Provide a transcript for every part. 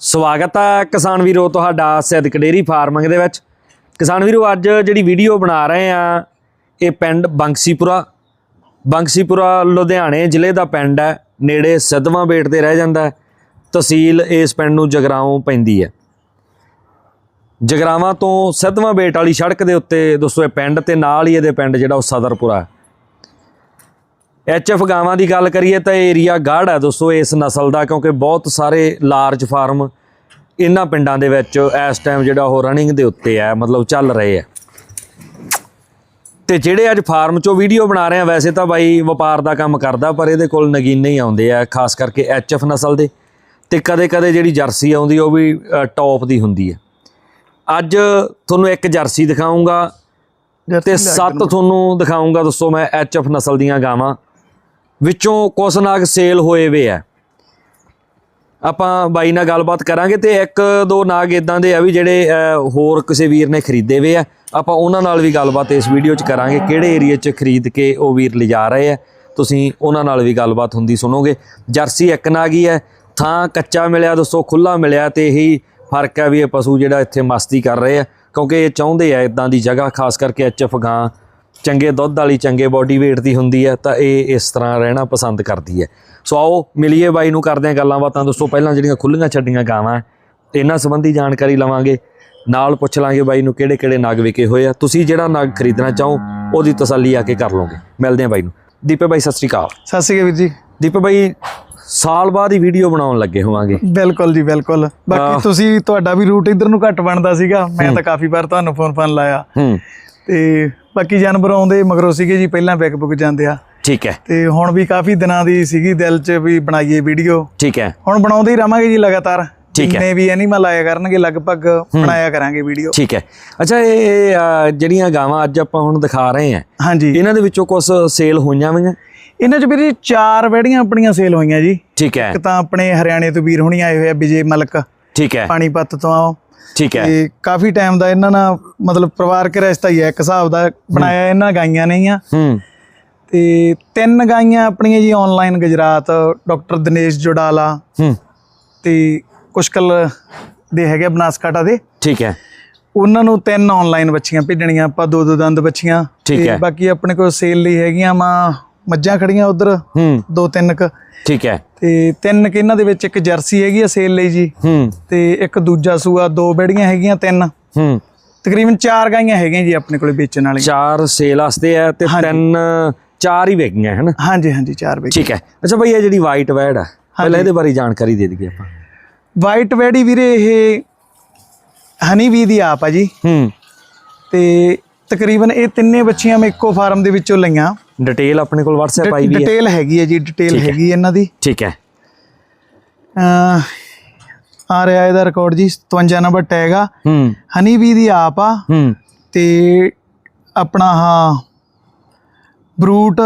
ਸਵਾਗਤ ਹੈ ਕਿਸਾਨ ਵੀਰੋ ਤੁਹਾਡਾ ਸਿੱਧਕ ਡੇਰੀ ਫਾਰਮਿੰਗ ਦੇ ਵਿੱਚ। ਕਿਸਾਨ ਵੀਰੋ, ਅੱਜ ਜਿਹੜੀ ਵੀਡੀਓ ਬਣਾ ਰਹੇ ਆ, ਇਹ ਪਿੰਡ ਬੰਕਸੀਪੁਰਾ ਬੰਕਸੀਪੁਰਾ ਲੁਧਿਆਣੇ ਜ਼ਿਲ੍ਹੇ ਦਾ ਪਿੰਡ ਹੈ, ਨੇੜੇ ਸਿੱਧਵਾਂ ਬੇਟ ਤੇ ਰਹਿ ਜਾਂਦਾ ਤਹਿਸੀਲ ਇਸ ਪਿੰਡ ਨੂੰ ਜਗਰਾਉਂ ਪੈਂਦੀ ਹੈ। ਜਗਰਾਵਾਂ ਤੋਂ ਸਿੱਧਵਾਂ ਬੇਟ ਵਾਲੀ ਸੜਕ ਦੇ ਉੱਤੇ, ਦੋਸਤੋ, ਇਹ ਪਿੰਡ ਤੇ ਨਾਲ ਹੀ ਇਹਦੇ ਪਿੰਡ ਜਿਹੜਾ ਉਹ ਸਦਰਪੁਰਾ ਐਚਐਫ ਗਾਵਾਂ ਦੀ ਗੱਲ ਕਰੀਏ ਤਾਂ ਏਰੀਆ ਗਾੜ ਹੈ ਦੋਸਤੋ ਇਸ ਨਸਲ ਦਾ ਕਿਉਂਕਿ ਬਹੁਤ ਸਾਰੇ ਲਾਰਜ ਫਾਰਮ ਇਹਨਾਂ ਪਿੰਡਾਂ ਦੇ ਵਿੱਚ ਇਸ ਟਾਈਮ ਜਿਹੜਾ ਉਹ ਰਨਿੰਗ ਦੇ ਉੱਤੇ ਹੈ ਮਤਲਬ ਚੱਲ ਰਹੇ ਆ ਤੇ ਜਿਹੜੇ ਅੱਜ ਫਾਰਮ ਚੋਂ ਵੀਡੀਓ ਬਣਾ ਰਹੇ ਆ ਵੈਸੇ ਤਾਂ ਬਾਈ ਵਪਾਰ ਦਾ ਕੰਮ ਕਰਦਾ ਪਰ ਇਹਦੇ ਕੋਲ ਨਗੀਨੇ ਹੀ ਆਉਂਦੇ ਆ ਖਾਸ ਕਰਕੇ ਐਚਐਫ ਨਸਲ ਦੇ। ਤੇ ਕਦੇ-ਕਦੇ ਜਿਹੜੀ ਜਰਸੀ ਆਉਂਦੀ ਉਹ ਵੀ ਟੌਪ ਦੀ ਹੁੰਦੀ ਹੈ। ਅੱਜ ਤੁਹਾਨੂੰ ਇੱਕ ਜਰਸੀ ਦਿਖਾਉਂਗਾ ਤੇ ਸੱਤ ਤੁਹਾਨੂੰ ਦਿਖਾਉਂਗਾ ਦੋਸਤੋ ਮੈਂ ਐਚਐਫ ਨਸਲ ਦੀਆਂ ਗਾਵਾਂ। ਵਿੱਚੋਂ ਕੁਛ ਨਾਗ ਸੇਲ ਹੋਏ ਵੇ ਆ। ਆਪਾਂ ਬਾਈ ਨਾਲ ਗੱਲਬਾਤ ਕਰਾਂਗੇ ਤੇ ਇੱਕ ਦੋ ਨਾਗ ਇਦਾਂ ਦੇ ਆ ਵੀ ਜਿਹੜੇ ਹੋਰ ਕਿਸੇ ਵੀਰ ਨੇ ਖਰੀਦੇ ਵੇ ਆ। ਆਪਾਂ ਉਹਨਾਂ ਨਾਲ ਵੀ ਗੱਲਬਾਤ ਇਸ ਵੀਡੀਓ 'ਚ ਕਰਾਂਗੇ, ਕਿਹੜੇ ਏਰੀਆ 'ਚ ਖਰੀਦ ਕੇ ਉਹ ਵੀਰ ਲਿਜਾ ਰਹੇ ਆ। ਤੁਸੀਂ ਉਹਨਾਂ ਨਾਲ ਵੀ ਗੱਲਬਾਤ ਹੁੰਦੀ ਸੁਣੋਗੇ। ਜਰਸੀ ਇੱਕ ਨਾਗ ਹੀ ਹੈ ਥਾਂ ਕੱਚਾ ਮਿਲਿਆ ਦੋਸਤੋ ਖੁੱਲਾ ਮਿਲਿਆ ਤੇ ਇਹੀ ਫ਼ਰਕ ਹੈ ਵੀ ਇਹ ਪਸ਼ੂ ਜਿਹੜਾ ਇੱਥੇ ਮਸਤੀ ਕਰ ਰਹੇ ਆ। ਕਿਉਂਕਿ ਇਹ ਚਾਹੁੰਦੇ ਆ ਇਦਾਂ ਦੀ ਜਗ੍ਹਾ, ਖਾਸ ਕਰਕੇ ਐਚਐਫ ਗਾਂ ਚੰਗੇ ਦੁੱਧ ਵਾਲੀ ਚੰਗੇ ਬਾਡੀ weight ਦੀ ਹੁੰਦੀ ਹੈ ਤਾਂ ਇਹ ਇਸ ਤਰ੍ਹਾਂ ਰਹਿਣਾ ਪਸੰਦ ਕਰਦੀ ਹੈ। ਸੋ ਆਓ ਮਿਲੀਏ ਬਾਈ ਨੂੰ ਕਰਦੇ ਹਾਂ ਗੱਲਾਂ ਬਾਤਾਂ। ਦੋਸਤੋ ਪਹਿਲਾਂ ਜਿਹੜੀਆਂ ਖੁੱਲੀਆਂ ਛੱਡੀਆਂ ਗਾਵਾਂ ਇਹਨਾਂ ਸੰਬੰਧੀ ਜਾਣਕਾਰੀ ਲਵਾਂਗੇ। ਨਾਲ ਪੁੱਛ ਲਾਂਗੇ ਬਾਈ ਨੂੰ ਕਿਹੜੇ ਕਿਹੜੇ ਨਗ ਵਿਕੇ ਹੋਏ ਆ। ਤੁਸੀਂ ਜਿਹੜਾ ਨਗ ਖਰੀਦਣਾ ਚਾਹੋ ਉਹਦੀ ਤਸੱਲੀ ਆ ਕੇ ਕਰ ਲਓਗੇ। ਮਿਲਦੇ ਹਾਂ ਬਾਈ ਨੂੰ। ਦੀਪੇ ਬਾਈ ਸਤਿ ਸ੍ਰੀ ਅਕਾਲ। ਸਤਿ ਸ਼੍ਰੀ ਅਕਾਲ ਵੀਰ ਜੀ। ਦੀਪੇ ਬਾਈ ਸਾਲ ਬਾਅਦ ਹੀ ਵੀਡੀਓ ਬਣਾਉਣ ਲੱਗੇ ਹੋਵਾਂਗੇ। ਬਿਲਕੁਲ ਜੀ ਬਿਲਕੁਲ। ਬਾਕੀ ਤੁਸੀਂ ਤੁਹਾਡਾ ਵੀ ਰੂਟ ਇਧਰ ਨੂੰ ਘੱਟ ਬਣਦਾ ਸੀਗਾ। ਮੈਂ ਤਾਂ ਕਾਫੀ ਵਾਰ ਤੁਹਾਨੂੰ ਫੋਨ ਫਾਨ ਲਾਇਆ। ਹੂੰ। ਤੇ ਬਾਕੀ ਜਾਨਵਰ ਆਉਂਦੇ ਮਗਰੋਂ ਸੀਗੇ ਜੀ ਪਹਿਲਾਂ ਵਿਕ ਬੁਕ ਜਾਂਦੇ ਆ। ਠੀਕ ਹੈ। ਤੇ ਹੁਣ ਵੀ ਕਾਫੀ ਦਿਨਾਂ ਦੀ ਸੀਗੀ ਦਿਲ 'ਚ ਵੀ ਬਣਾਈਏ ਵੀਡੀਓ। ਠੀਕ ਹੈ। ਹੁਣ ਬਣਾਉਂਦੇ ਹੀ ਰਵਾਂਗੇ ਜੀ ਲਗਾਤਾਰ। ਠੀਕ ਹੈ। ਵੀ ਐਨੀਮਲ ਆਇਆ ਕਰਨਗੇ ਲਗਭਗ ਬਣਾਇਆ ਕਰਾਂਗੇ ਵੀਡੀਓ। ਠੀਕ ਹੈ। ਅੱਛਾ ਇਹ ਜਿਹੜੀਆਂ ਗਾਵਾਂ ਅੱਜ ਆਪਾਂ ਹੁਣ ਦਿਖਾ ਰਹੇ ਆ ਹਾਂਜੀ। ਇਹਨਾਂ ਦੇ ਵਿੱਚੋਂ ਕੁਝ ਸੇਲ ਹੋਈਆਂ ਵੀਆਂ? ਇਹਨਾਂ 'ਚ ਵੀਰ ਜੀ ਚਾਰ ਵੜੀਆਂ ਆਪਣੀਆਂ ਸੇਲ ਹੋਈਆਂ ਜੀ। ਠੀਕ ਹੈ। ਇੱਕ ਤਾਂ ਆਪਣੇ ਹਰਿਆਣੇ ਤੋਂ ਵੀਰ ਹੁਣੀ ਆਏ ਹੋਏ ਆ ਵਿਜੇ ਮਲਕ। ਠੀਕ ਹੈ। ਪਾਣੀਪਤ ਤੋਂ। ਠੀਕ ਹੈ। ਤੇ ਕਾਫੀ ਟਾਈਮ ਦਾ ਇਹਨਾਂ ਨਾਲ ਮਤਲਬ ਪਰਿਵਾਰਕ ਰਿਸ਼ਤਾ ਹੀ ਹੈ ਇੱਕ ਹਿਸਾਬ ਦਾ ਬਣਾਇਆ ਇਹਨਾਂ ਗਾਈਆਂ ਨਹੀਂ ਆ। ਹੂੰ। ਤੇ ਤਿੰਨ ਗਾਈਆਂ ਆਪਣੀਆਂ ਜੀ ਆਨਲਾਈਨ ਗੁਜਰਾਤ ਡਾਕਟਰ ਦਿਨੇਸ਼ ਜੋਡਾਲਾ ਹੂੰ। ਤੇ ਕੁਸ਼ਕਲ ਦੇ ਹੈਗੇ ਬਨਾਸਕਾਟਾ ਦੇ। ਠੀਕ ਹੈ। ਉਹਨਾਂ ਨੂੰ ਤਿੰਨ ਆਨਲਾਈਨ ਬੱਚੀਆਂ ਭੇਜਣੀਆਂ ਆਪਾਂ ਦੋ ਦੋ ਦੰਦ ਬੱਚੀਆਂ। ਤੇ। ਬਾਕੀ ਆਪਣੇ ਕੋਲ ਸੇਲ ਲਈ ਹੈਗੀਆਂ ਮਾ ਮੱਝਾਂ ਖੜੀਆਂ ਉਧਰ ਹੂੰ। ਦੋ ਤਿੰਨ ਕ। ਠੀਕ ਹੈ। ਤੇ ਤਿੰਨ ਕਿ ਇਹਨਾਂ ਦੇ ਵਿੱਚ ਇੱਕ ਜਰਸੀ ਹੈਗੀ ਆ ਸੇਲ ਲਈ ਜੀ। ਹੂੰ। ਤੇ ਇੱਕ ਦੂਜਾ ਸੂਆ ਦੋ ਬੇੜੀਆਂ ਹੈਗੀਆਂ ਤਿੰਨ। ਹੂੰ। ਤਕਰੀਬਨ ਚਾਰ ਗਾਈਆਂ ਹੈਗੀਆਂ ਜੀ ਆਪਣੇ ਕੋਲੇ ਵੇਚਣ ਵਾਲੀਆਂ। ਚਾਰ ਸੇਲ ਵਾਸਤੇ ਆ ਤੇ ਤਿੰਨ ਚਾਰ ਹੀ ਵੇਗੀਆਂ ਹਨ ਹਾਂਜੀ ਹਾਂਜੀ ਚਾਰ ਵੇਚ ਠੀਕ ਹੈ। ਅੱਛਾ ਭਈ ਇਹ ਜਿਹੜੀ ਵਾਈਟ ਵੈਡ ਆ ਪਹਿਲਾਂ ਇਹਦੇ ਬਾਰੇ ਜਾਣਕਾਰੀ ਦੇ ਦਈਏ ਆਪਾਂ। ਵਾਈਟ ਵੈਡੀ ਵੀਰੇ ਇਹ ਹਨੀ ਵੀ ਦੀ ਆਪ ਆ ਜੀ। ਹੂੰ। ਤੇ ਤਕਰੀਬਨ ਇਹ ਤਿੰਨੇ ਬੱਚੀਆਂ ਮੈਂ ਇੱਕੋ ਫਾਰਮ ਦੇ ਵਿੱਚੋਂ ਲਈਆਂ। ਡਿਟੇਲ ਆਪਣੇ ਕੋਲ WhatsApp ਆਈ ਵੀ ਹੈ। ਡਿਟੇਲ ਹੈਗੀ ਹੈ ਜੀ ਡਿਟੇਲ ਹੈਗੀ ਇਹਨਾਂ ਦੀ। ਠੀਕ ਹੈ। ਆ ਰਿਹਾ ਇਹਦਾ ਰਿਕਾਰਡ ਜੀ 57 ਨੰਬਰ ਟੈਗ ਆ। ਹੂੰ। ਹਨੀ ਵੀ ਦੀ ਆਪ ਆ। ਹੂੰ। ਤੇ ਆਪਣਾ ਹਾਂ ਬਰੂਟ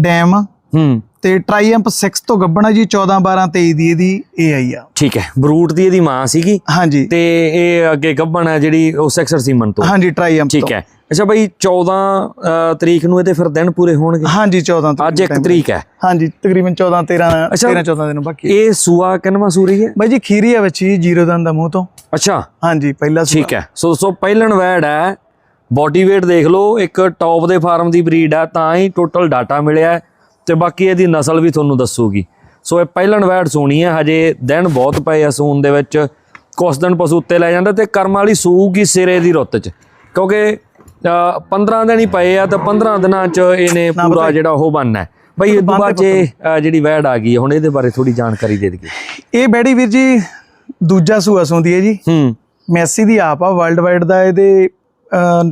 ਡੈਮ ਹੂੰ। ਤੇ ਟ੍ਰਾਈਐਂਪ 6 ਤੋਂ ਗੱਬਣਾ ਜੀ 14 12 23 ਦੀ ਇਹਦੀ ਇਹ ਆਈ ਆ। ਠੀਕ ਹੈ ਬਰੂਟ ਦੀ ਇਹਦੀ ਮਾਂ ਸੀਗੀ ਹਾਂਜੀ। ਤੇ ਇਹ ਅੱਗੇ ਗੱਭਣ ਹੈ ਜਿਹੜੀ ਉਹ ਸੈਕਸਰ ਸੀਮਨ ਤੋਂ। ਹਾਂਜੀ ਟ੍ਰਾਈਐਂਪ ਠੀਕ ਹੈ। ਅੱਛਾ ਬਈ 14 ਅ, ਤਰੀਕ ਨੂੰ ਇਹਦੇ ਫਿਰ ਦਿਨ ਪੂਰੇ ਹੋਣਗੇ? ਹਾਂਜੀ 14 ਤੋਂ ਅੱਜ 1 ਤਰੀਕ ਹੈ। ਹਾਂਜੀ ਤਕਰੀਬਨ 14 13 ਅੱਛਾ। 13 14 ਦਿਨ ਬਾਕੀ ਇਹ ਸੂਆ ਕਿੰਨਵਾ ਸੂਰੀ ਹੈ? ਬਾਈ ਜੀ ਖੀਰੀ ਆ ਬੱਚੀ ਜੀਰੋ ਦੰਦ ਦਾ ਮੂੰਹ ਤੋਂ। ਅੱਛਾ। ਹਾਂਜੀ ਪਹਿਲਾ ਸੂਆ। ਠੀਕ ਹੈ। ਸੋ ਸੋ ਪਹਿਲਣ ਵੈੜ ਹੈ। ਬਾਡੀ weight ਦੇਖ ਲਓ ਇੱਕ ਟੌਪ ਦੇ ਫਾਰਮ ਦੀ ਬਰੀਡ ਹੈ ਤਾਂ ਹੀ ਟੋਟਲ ਡਾਟਾ ਮਿਲਿਆ ਹੈ। ਤੇ ਬਾਕੀ ਇਹਦੀ ਨਸਲ ਵੀ ਤੁਹਾਨੂੰ ਦੱਸੂਗੀ। ਸੋ ਇਹ ਪਹਿਲਣ ਵੈੜ ਸੋਣੀ ਹੈ ਹਜੇ ਦਿਨ ਬਹੁਤ ਪਏ ਆ ਸੂਣ ਦੇ ਵਿੱਚ। ਕੁਛ ਦਿਨ ਪਸ਼ੂ ਉੱਤੇ ਲੈ ਜਾਂਦਾ ਤੇ ਕਰਮ ਵਾਲੀ ਸੂਗੀ ਸਿਰੇ ਦੀ ਰੁੱਤ 'ਚ। ਕਿਉਂਕਿ ਅ, 15 ਦਿਨ ਹੀ ਪਏ ਆ ਤਾਂ 15 ਦਿਨਾਂ 'ਚ ਇਹਨੇ ਪੂਰਾ ਜਿਹੜਾ ਉਹ ਬਣਨਾ ਹੈ। ਬਈ ਇਹ ਇਹ, ਅ, ਜਿਹੜੀ ਵੈੜ ਆ ਗਈ ਹੁਣ ਇਹਦੇ ਬਾਰੇ ਥੋੜੀ ਜਾਣਕਾਰੀ ਦੇ ਦਈਏ। ਇਹ ਬੈੜੀ ਵੀਰ ਜੀ ਦੂਜਾ ਸੂਆ ਸੁੰਦੀ ਹੈ ਜੀ। ਹੂੰ। ਮੈਸੀ ਦੀ ਆਪ ਆ ਵਰਲਡ ਵਾਈਡ ਦਾ ਇਹਦੇ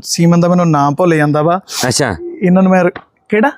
ਸੀਮਨ ਦਾ ਮੈਨੂੰ ਨਾਮ ਭੁੱਲ ਜਾਂਦਾ ਵਾ। ਅੱਛਾ। ਇਹਨਾਂ ਨੂੰ ਮੈਂ ਕਿਹੜਾ?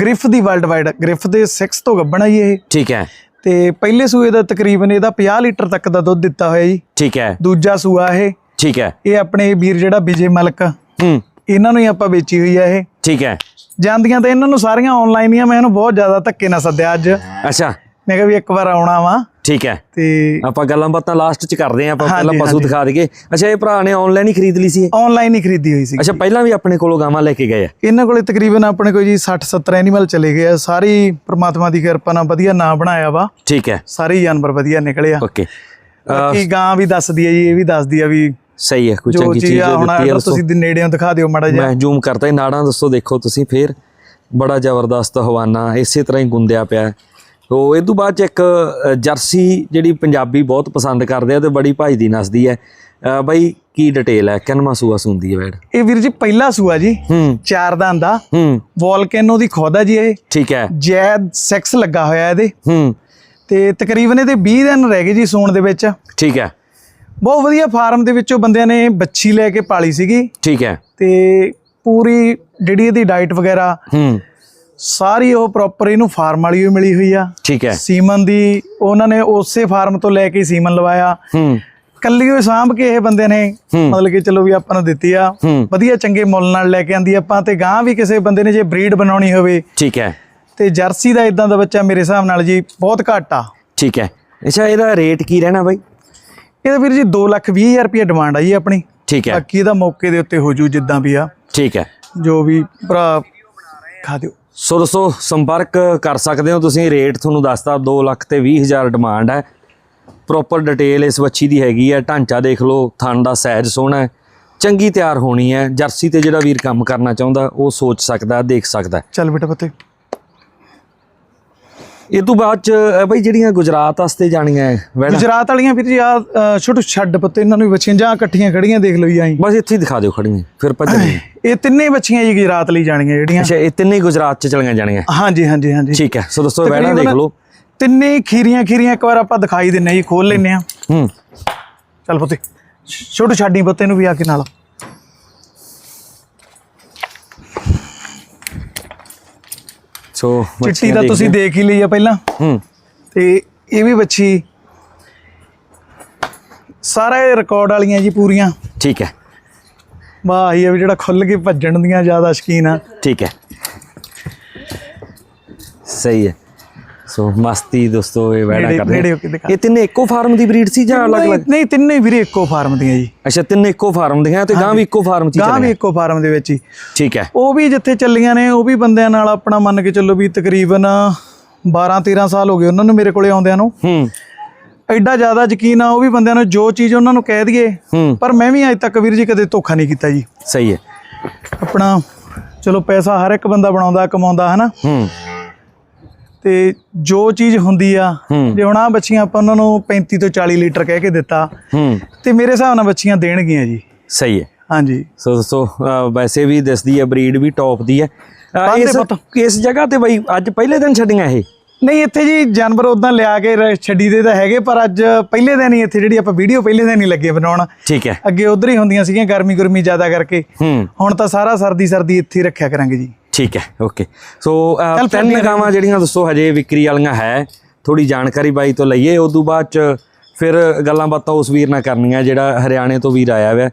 ਗ੍ਰਿਫ ਦੀ ਵਰਲਡ ਵਾਈਡ ਗ੍ਰਿਫ ਦੇ 6 ਤੋਂ ਗੱਬਣਾ ਜੀ ਇਹ। ਠੀਕ ਹੈ। ਤੇ ਪਹਿਲੇ ਸੂਏ ਦਾ ਤਕਰੀਬਨ ਇਹਦਾ 50 ਲੀਟਰ ਤੱਕ ਦਾ ਦੁੱਧ ਦਿੱਤਾ ਹੋਇਆ ਜੀ। ਠੀਕ ਹੈ। ਦੂਜਾ ਸੂਆ ਇਹ। ਠੀਕ ਹੈ। ਇਹ ਆਪਣੇ ਵੀਰ ਜਿਹੜਾ ਵਿਜੇ ਮਲਕ ਹੂੰ। ਇਹਨਾਂ ਨੂੰ ਹੀ ਆਪਾਂ ਵੇਚੀ ਹੋਈ ਆ ਇਹ। ਠੀਕ ਹੈ। ਜਾਂਦੀਆਂ ਤਾਂ ਇਹਨਾਂ ਨੂੰ ਸਾਰੀਆਂ ਆਨਲਾਈਨ ਹੀ ਆ। ਮੈਂ ਇਹਨੂੰ ਬਹੁਤ ਜ਼ਿਆਦਾ ਧੱਕੇ ਨਾਲ ਸੱਦਿਆ ਅੱਜ। ਅੱਛਾ। ਮੈਂ ਕਿਹਾ ਵੀ ਇੱਕ ਵਾਰ ਆਉਣਾ ਵਾ। ਠੀਕ ਹੈ। ਤੇ ਆਪਾਂ ਗੱਲਾਂ ਬਾਤਾਂ ਲਾਸਟ ਚ ਕਰਦੇ ਆਂ ਆਪਾਂ ਪਹਿਲਾਂ ਪਸ਼ੂ। ਦਿਖਾ ਦਈਏ। ਅੱਛਾ ਇਹ ਭਰਾ ਨੇ ਆਨਲਾਈਨ ਹੀ ਖਰੀਦ ਲਈ ਸੀ? ਆਨਲਾਈਨ ਹੀ ਖਰੀਦੀ ਹੋਈ ਸੀ। ਅੱਛਾ ਪਹਿਲਾਂ ਵੀ ਆਪਣੇ ਕੋਲੋਂ ਗਾਵਾਂ ਲੈ ਕੇ ਗਏ ਆ? ਇਹਨਾਂ ਕੋਲੇ ਤਕਰੀਬਨ ਆਪਣੇ ਕੋਈ ਜੀ 60 70 ਐਨੀਮਲ ਚਲੇ ਗਏ ਆ। ਸਾਰੀ ਪ੍ਰਮਾਤਮਾ ਦੀ ਕਿਰਪਾ ਨਾਲ ਵਧੀਆ ਨਾਂ ਬਣਾਇਆ ਵਾ। ਠੀਕ ਹੈ। ਸਾਰੇ ਜਾਨਵਰ ਵਧੀਆ ਨਿਕਲੇ ਆ। ਓਕੇ ਬਾਕੀ ਗਾਂ ਵੀ ਦੱਸਦੀ ਹੈ ਜੀ ਇਹ ਵੀ ਦੱਸਦੀ ਆ ਵੀ ਸਹੀ ਹੈ ਕੋਈ ਚੰਗੀ ਚੀਜ਼ ਆ ਦਿੱਤੀ ਹੈ ਤੁਸੀਂ ਦੀ ਨੇੜਿਓਂ ਦਿਖਾ ਦਿਓ ਮਾੜਾ ਜਿਹਾ। ਮੈਂ ਜ਼ੂਮ ਕਰਤਾ ਇਹ ਨਾੜਾਂ ਦੱਸੋ ਦੇਖੋ ਤੁਸੀਂ ਫੇਰ। ਬੜਾ ਜ਼ਬਰਦਸਤ ਹਵਾਨਾ ਇਸੇ ਤਰ੍ਹਾਂ ਹੀ ਗੁੰਦਿਆ ਪਿਆ। ਹੈ। ਤੋ ਇਹ ਤੋਂ ਬਾਅਦ ਚ ਇੱਕ ਜਰਸੀ ਜਿਹੜੀ ਪੰਜਾਬੀ ਬਹੁਤ ਪਸੰਦ ਕਰਦੇ ਆ ਤੇ ਬੜੀ ਭਾਈ ਦੀ ਨਸਦੀ ਹੈ। ਬਾਈ ਕੀ ਡਿਟੇਲ ਹੈ? ਕਿੰਨਵਾਂ ਸੂਆ ਸੁੰਦੀ ਹੈ ਵੈੜ ਇਹ ਵੀਰ ਜੀ ਪਹਿਲਾ ਸੂਆ ਜੀ ਹੂੰ। ਚਾਰ ਦਾ। ਹੂੰ। ਵੋਲਕੈਨੋ ਦੀ ਖੋਦ ਜੀ ਇਹ। ਠੀਕ ਹੈ। ਜੈਦ ਸੈਕਸ ਲੱਗਾ ਹੋਇਆ ਇਹਦੇ। ਹੂੰ। ਤੇ ਤਕਰੀਬਨ ਇਹਦੇ 20 ਦਿਨ ਰਹਿ ਗਏ ਜੀ ਸੂਣ ਦੇ ਵਿੱਚ। ਠੀਕ ਹੈ। ਬਹੁਤ ਵਧੀਆ ਫਾਰਮ ਦੇ ਵਿੱਚੋਂ ਬੰਦਿਆਂ ਨੇ ਬੱਚੀ ਲੈ ਕੇ ਪਾਲੀ ਸੀਗੀ। ਠੀਕ ਹੈ। ਤੇ ਪੂਰੀ ਜਿਹੜੀ ਇਹਦੀ ਡਾਈਟ ਵਗੈਰਾ ਹੂੰ। ਸਾਰੀ ਉਹ ਪ੍ਰੋਪਰ ਇਹਨੂੰ ਫਾਰਮ ਵਾਲੀ ਹੀ ਮਿਲੀ ਹੋਈ ਆ। ਠੀਕ ਹੈ। ਸੀਮਨ ਦੀ ਉਹਨਾਂ ਨੇ ਉਸੇ ਫਾਰਮ ਤੋਂ ਲੈ ਕੇ ਸੀਮਨ ਲਵਾਇਆ। ਹੂੰ। ਕੱਲੀ ਉਹ ਸਾਂਭ ਕੇ ਇਹ ਬੰਦੇ ਨੇ। ਮਤਲਬ ਕਿ ਚਲੋ ਵੀ ਆਪਾਂ ਨੂੰ ਦਿੱਤੀ ਆ। ਵਧੀਆ ਚੰਗੇ ਮੁੱਲ ਨਾਲ ਲੈ ਕੇ ਆਂਦੀ ਆਪਾਂ ਤੇ ਗਾਂ ਵੀ ਕਿਸੇ ਬੰਦੇ ਨੇ ਜੇ ਬਰੀਡ ਬਣਾਉਣੀ ਹੋਵੇ। ਠੀਕ ਹੈ। ਤੇ ਜਰਸੀ ਦਾ ਇਦਾਂ ਦਾ ਬੱਚਾ ਮੇਰੇ ਹਿਸਾਬ ਨਾਲ ਜੀ ਬਹੁਤ ਘੱਟ ਆ। ਠੀਕ ਹੈ। ਅੱਛਾ ਇਹਦਾ ਰੇਟ ਕੀ ਰਹਿਣਾ ਬਾਈ? ਇਹਦਾ ਵੀਰ ਜੀ 2 ਲੱਖ 20 ਹਜ਼ਾਰ ਰੁਪਏ ਡਿਮਾਂਡ ਆ ਜੀ ਆਪਣੀ। ਠੀਕ ਹੈ। ਬਾਕੀ ਇਹਦਾ ਮੌਕੇ ਦੇ ਉੱਤੇ ਹੋ ਜੂ ਜਿੱਦਾਂ ਵੀ ਆ। ਠੀਕ ਹੈ। ਜੋ ਵੀ ਭਰਾ ਖਾ ਦਿਓ। ਸੋ ਦੋਸਤੋ, ਸੰਪਰਕ ਕਰ ਸਕਦੇ ਹੋ ਤੁਸੀਂ। ਰੇਟ ਤੁਹਾਨੂੰ ਦੱਸਤਾ 2 ਲੱਖ ਤੇ 20 ਹਜ਼ਾਰ ਡਿਮਾਂਡ ਹੈ। ਪ੍ਰੋਪਰ ਡਿਟੇਲ ਇਸ ਵੱਛੀ ਦੀ ਹੈਗੀ ਹੈ। ਢਾਂਚਾ ਦੇਖ ਲਓ, ਥਣ ਦਾ ਸਾਈਜ਼ ਸੋਹਣਾ ਹੈ। ਚੰਗੀ ਤਿਆਰ ਹੋਣੀ ਹੈ। ਜਰਸੀ ਤੇ ਜਿਹੜਾ ਵੀਰ ਕੰਮ ਕਰਨਾ ਚਾਹੁੰਦਾ, ਉਹ ਸੋਚ ਸਕਦਾ, ਦੇਖ ਸਕਦਾ ਚੱਲ ਬੇਟਾ ਪੱਤੇ। ਇਹ ਤੋਂ ਬਾਅਦ ਚ ਬਈ ਜਿਹੜੀਆਂ ਗੁਜਰਾਤ ਵਾਸਤੇ ਜਾਣੀਆਂ ਹੈ, ਵੈਣਾ ਗੁਜਰਾਤ ਵਾਲੀਆਂ ਵੀਰ ਜੀ ਆ ਛੋਟੂ ਛੱਡ ਪੱਤੇ ਇਹਨਾਂ ਨੂੰ ਵੀ ਬੱਚੀਆਂ ਜਾਂ ਇਕੱਠੀਆਂ ਖੜੀਆਂ ਦੇਖ ਲਓ ਜੀ ਆਈ ਬਸ ਇੱਥੇ ਹੀ ਦਿਖਾ ਦਿਓ ਖੜੀਆਂ ਫਿਰ ਭੱਜਣੀਆਂ ਇਹ ਤਿੰਨੇ ਬੱਚੀਆਂ ਜੀ ਗੁਜਰਾਤ ਲਈ ਜਾਣੀਆਂ ਜਿਹੜੀਆਂ। ਅੱਛਾ ਇਹ ਤਿੰਨੇ ਗੁਜਰਾਤ ਚ ਚਲੀਆਂ ਜਾਣੀਆਂ। ਹਾਂਜੀ ਹਾਂਜੀ ਹਾਂਜੀ। ਠੀਕ ਹੈ ਸੋ ਦੋਸਤੋ ਵੈਣਾ ਦੇਖ ਲਓ। ਤਿੰਨੇ ਖੀਰੀਆਂ ਖੀਰੀਆਂ ਇੱਕ ਵਾਰ ਆਪਾਂ ਦਿਖਾਈ ਦਿੰਨੇ ਆ ਜੀ ਖੋਲ ਲੈਨੇ ਆ। ਹੂੰ। ਚੱਲ ਪੁੱਤੇ ਛੋਟੂ ਛਾਡੀ ਪੁੱਤੇ ਨੂੰ ਵੀ ਆ ਕੇ ਨਾਲ। ਸੋ ਚਿੱਟੀ ਤਾਂ ਤੁਸੀਂ ਦੇਖ ਹੀ ਲਈ ਆ ਪਹਿਲਾਂ। ਹੂੰ। ਤੇ ਇਹ ਵੀ ਬੱਚੀ ਸਾਰਾ ਇਹ ਰਿਕਾਰਡ ਵਾਲੀਆਂ ਜੀ ਪੂਰੀਆਂ। ਠੀਕ ਹੈ। ਵਾਹ ਇਹ ਵੀ ਜਿਹੜਾ ਖੁੱਲ ਕੇ ਭੱਜਣ ਦੀਆਂ ਜ਼ਿਆਦਾ ਸ਼ਕੀਨ ਆ। ਠੀਕ ਹੈ। ਸਹੀ ਹੈ। ਸੋ ਮਸਤੀ ਦੋਸਤੋ ਇਹ ਵੈੜਾ ਕਰਦੇ। ਇਹ ਤਿੰਨੇ ਇੱਕੋ ਫਾਰਮ ਦੀ ਬਰੀਡ ਸੀ ਜਾਂ ਅਲੱਗ-ਅਲੱਗ? ਨਹੀਂ- ਤਿੰਨੇ ਵੀਰੇ ਇੱਕੋ ਫਾਰਮ ਦੀਆਂ ਜੀ। ਅੱਛਾ ਤਿੰਨੇ ਇੱਕੋ ਫਾਰਮ ਦੀਆਂ ਤੇ ਗਾਂ ਵੀ ਇੱਕੋ ਫਾਰਮ ਚ ਹੀ ਗਾਂ ਵੀ ਚੱਲੀਆਂ। ਇੱਕੋ ਫਾਰਮ ਦੇ ਵਿੱਚ ਹੀ। ਠੀਕ ਹੈ। ਉਹ ਵੀ ਜਿੱਥੇ ਚੱਲੀਆਂ ਨੇ ਉਹ ਵੀ ਬੰਦਿਆਂ ਨਾਲ ਆਪਣਾ ਮੰਨ ਕੇ ਚੱਲੋ ਵੀ ਤਕਰੀਬਨ 12 13 ਸਾਲ ਹੋ ਗਏ ਉਹਨਾਂ ਨੂੰ ਮੇਰੇ ਕੋਲੇ ਆਉਂਦਿਆਂ ਨੂੰ। ਹੂੰ। ਐਡਾ ਜ਼ਿਆਦਾ ਯਕੀਨ ਆ ਉਹ ਵੀ ਬੰਦਿਆਂ ਨੂੰ ਜੋ ਚੀਜ਼ ਉਹਨਾਂ ਨੂੰ ਕਹਿ ਦਈਏ ਹੂੰ। ਪਰ ਮੈਂ ਵੀ ਅੱਜ ਤੱਕ ਵੀਰ ਜੀ ਕਦੇ ਧੋਖਾ ਨਹੀਂ ਕੀਤਾ ਜੀ। ਸਹੀ ਹੈ। ਆਪਣਾ ਚਲੋ ਪੈਸਾ ਹਰ ਇੱਕ ਬੰਦਾ ਬਣਾਉਂਦਾ ਕਮਾਉਂਦਾ ਹਨਾ? ਹੂੰ। ਤੇ ਜੋ ਚੀਜ਼ ਹੁੰਦੀ ਆ। ਜੇ ਹੁਣ ਆ ਬੱਚੀਆਂ ਆਪਾਂ ਉਹਨਾਂ ਨੂੰ 35 ਤੋਂ 40 ਲੀਟਰ ਕਹਿ ਕੇ ਦਿੱਤਾ। ਤੇ ਮੇਰੇ ਹਿਸਾਬ ਨਾਲ ਬੱਚੀਆਂ ਦੇਣਗੀਆਂ ਜੀ। ਸਹੀ ਹੈ। ਹਾਂਜੀ। ਸੋ ਦੋਸਤੋ ਅ, ਵੈਸੇ ਵੀ ਦਿਸਦੀ ਹੈ ਬਰੀਡ ਵੀ ਟੌਪ ਦੀ ਹੈ। ਇਸ। ਇਸ ਜਗ੍ਹਾ ਤੇ ਬਈ ਅੱਜ ਪਹਿਲੇ ਦਿਨ ਛੱਡੀਆਂ ਇਹ? ਨਹੀਂ ਇੱਥੇ ਜੀ ਜਾਨਵਰ ਉਦਾਂ ਲਿਆ ਕੇ ਛੱਡੀ ਦੇ ਤਾਂ ਹੈਗੇ ਪਰ ਅੱਜ ਪਹਿਲੇ ਦਿਨ ਹੀ ਇੱਥੇ ਜਿਹੜੀ ਆਪਾਂ ਵੀਡੀਓ ਪਹਿਲੇ ਦਿਨ ਹੀ ਲੱਗੇ ਬਣਾਉਣ। ਠੀਕ ਹੈ। ਅੱਗੇ ਉਧਰ ਹੀ ਹੁੰਦੀਆਂ ਸੀਗੀਆਂ ਗਰਮੀ ਗਰਮੀ ਜ਼ਿਆਦਾ ਕਰਕੇ। ਹੂੰ। ਹੁਣ ਤਾਂ ਸਾਰਾ ਸਰਦੀ ਸਰਦੀ ਇੱਥੇ ਰੱਖਿਆ ਕਰਾਂਗੇ ਜੀ। ਠੀਕ ਹੈ ਓਕੇ ਸੋ ਚੱਲ ਤਿੰਨ ਗਾਵਾਂ ਜਿਹੜੀਆਂ ਦੱਸੋ ਹਜੇ ਵਿਕਰੀ ਵਾਲੀਆਂ ਹੈ ਥੋੜੀ ਜਾਣਕਾਰੀ ਬਾਈ ਤੋਂ ਲਈਏ ਉਦੋਂ ਬਾਅਦ ਚ ਫਿਰ ਗੱਲਾਂ ਬਾਤਾਂ ਉਸ ਵੀਰ ਨਾਲ ਕਰਨੀਆਂ ਜਿਹੜਾ ਹਰਿਆਣੇ ਤੋਂ ਵੀਰ ਆਇਆ ਹੋਇਆ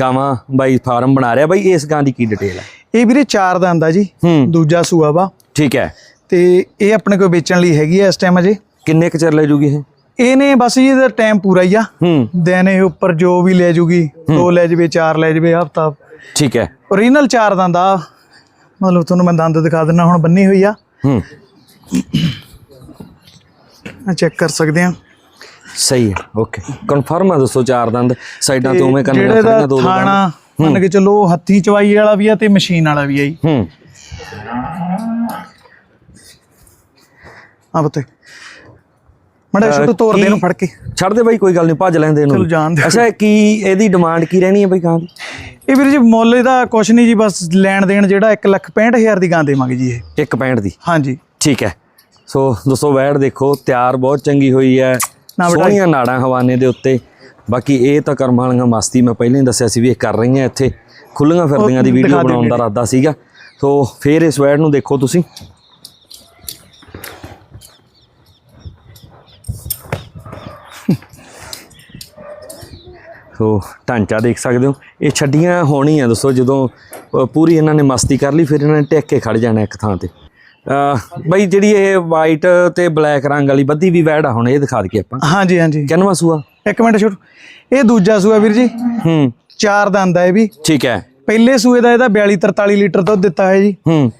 ਗਾਵਾਂ ਬਾਈ ਫਾਰਮ ਬਣਾ ਰਿਹਾ ਬਾਈ ਇਸ ਗਾਂ ਦੀ ਕੀ ਡਿਟੇਲ ਹੈ? ਇਹ ਵੀਰੇ ਚਾਰ ਦਾ ਆਂਦਾ ਜੀ ਹੂੰ। ਦੂਜਾ ਸੂਆ ਵਾ। ਠੀਕ ਹੈ। ਤੇ ਇਹ ਆਪਣੇ ਕੋਲ ਵੇਚਣ ਲਈ ਹੈਗੀ ਆ ਇਸ ਟਾਈਮ ਅਜੇ ਕਿੰਨੇ ਕੁ ਚਿਰ ਲੈ ਜੂਗੀ ਇਹ? ਇਹਨੇ ਬਸ ਜੀ ਇਹਦਾ ਟਾਈਮ ਪੂਰਾ ਹੀ ਆ। ਹੂੰ। ਦਿਨ ਇਹ ਉੱਪਰ ਜੋ ਵੀ ਲੈ ਜੂਗੀ ਦੋ ਲੈ ਜਵੇ ਚਾਰ ਲੈ ਜਵੇ ਹਫਤਾ। ਠੀਕ ਹੈ। ਓਰੀਜਨਲ ਚਾਰ ਦੰਦ ਮਤਲਬ ਤੁਹਾਨੂੰ ਮੈਂ ਦੰਦ ਦਿਖਾ ਦਿੰਦਾ ਹੁਣ ਬੰਨੀ ਹੋਈ ਆ। ਹੂੰ। ਆ ਚੈੱਕ ਕਰ ਸਕਦੇ ਆ। ਸਹੀ ਹੈ ਓਕੇ ਕਨਫਰਮ ਆ ਦੱਸੋ ਚਾਰ ਦੰਦ ਸਾਈਡਾਂ ਤੋਂ ਉਵੇਂ ਕਰਨੀਆਂ ਜਿਹੜੇ ਦਾ ਦੋ ਥਾਣਾ ਮੰਨ ਕੇ ਚੱਲੋ ਹੱਥੀ ਚਵਾਈ ਵਾਲਾ ਵੀ ਆ ਤੇ ਮਸ਼ੀਨ ਵਾਲਾ ਵੀ ਆ ਜੀ। ਹੂੰ। ਆ ਬਤੇ ਮੜਾ ਛੋਟੂ ਤੋੜ ਦੇ ਨੂੰ ਫੜ ਕੇ। ਛੱਡ ਦੇ ਬਾਈ ਕੋਈ ਗੱਲ ਨਹੀਂ ਭੱਜ ਲੈਂਦੇ ਚਲੋ ਇਹਨੂੰ। ਜਾਣ ਦਿਓ। ਅੱਛਾ ਕੀ ਇਹਦੀ ਡਿਮਾਂਡ ਕੀ ਰਹਿਣੀ ਹੈ ਬਾਈ ਗਾਂ ਦੀ? ਇਹ ਵੀਰ ਜੀ ਮੁੱਲ ਇਹਦਾ ਕੁਛ ਨਹੀਂ ਜੀ ਬਸ ਲੈਣ ਦੇਣ ਜਿਹੜਾ 1 ਲੱਖ 65000 ਦੀ ਗਾਂ ਦੇਵਾਂਗੇ ਜੀ ਇਹ। ਇੱਕ ਪੈਂਟ ਦੀ? ਹਾਂਜੀ। ਠੀਕ ਹੈ। ਸੋ ਦੋਸਤੋ ਵੈੜ ਦੇਖੋ ਤਿਆਰ ਬਹੁਤ ਚੰਗੀ ਹੋਈ ਹੈ। ਸੋਹਣੀਆਂ ਨਾੜਾਂ ਹਵਾਨੇ ਦੇ ਉੱਤੇ। ਬਾਕੀ ਇਹ ਤਾਂ ਕਰਮਾਂ ਵਾਲੀਆਂ ਮਸਤੀ ਮੈਂ ਪਹਿਲਾਂ ਹੀ ਦੱਸਿਆ ਸੀ ਵੀ ਇਹ ਕਰ ਰਹੀਆਂ ਇੱਥੇ। ਖੁੱਲੀਆਂ ਫਿਰਦੀਆਂ ਦੀ ਵੀਡੀਓ ਬਣਾਉਣ ਦਾ ਇਰਾਦਾ ਸੀਗਾ। ਸੋ ਫੇਰ ਇਸ ਵੈੜ ਨੂੰ ਦੇਖੋ ਤੁਸੀਂ। ਸੋ ਢਾਂਚਾ ਦੇਖ ਸਕਦੇ ਹੋ। ਇਹ ਛੱਡੀਆਂ ਹੋਣੀਆਂ ਦੱਸੋ ਜਦੋਂ ਅ, ਪੂਰੀ ਇਹਨਾਂ ਨੇ ਮਸਤੀ ਕਰ ਲਈ ਫਿਰ ਇਹਨਾਂ ਨੇ ਟਿਕ ਕੇ ਖੜ ਜਾਣਾ ਇੱਕ ਥਾਂ ਤੇ। ਬਈ ਜਿਹੜੀ ਇਹ ਵਾਈਟ ਤੇ ਬਲੈਕ ਰੰਗ ਵਾਲੀ ਬੱਦੀ ਵੀ ਵੈੜ ਆ ਹੁਣ ਇਹ ਦਿਖਾ ਦਈਏ ਆਪਾਂ। ਹਾਂਜੀ ਹਾਂਜੀ। ਕਿੰਨਵਾਂ ਸੂਆ? ਇੱਕ ਮਿੰਟ ਛੋਟੂ ਇਹ ਦੂਜਾ ਸੂਆ ਵੀਰ ਜੀ। ਹੂੰ। ਚਾਰ ਦੰਦ ਆ ਇਹ ਵੀ। ਠੀਕ ਹੈ। ਪਹਿਲੇ ਸੂਏ ਦਾ ਇਹਦਾ 42 43 ਲੀਟਰ ਦੁੱਧ ਦਿੱਤਾ ਹੈ ਜੀ। ਹੂੰ।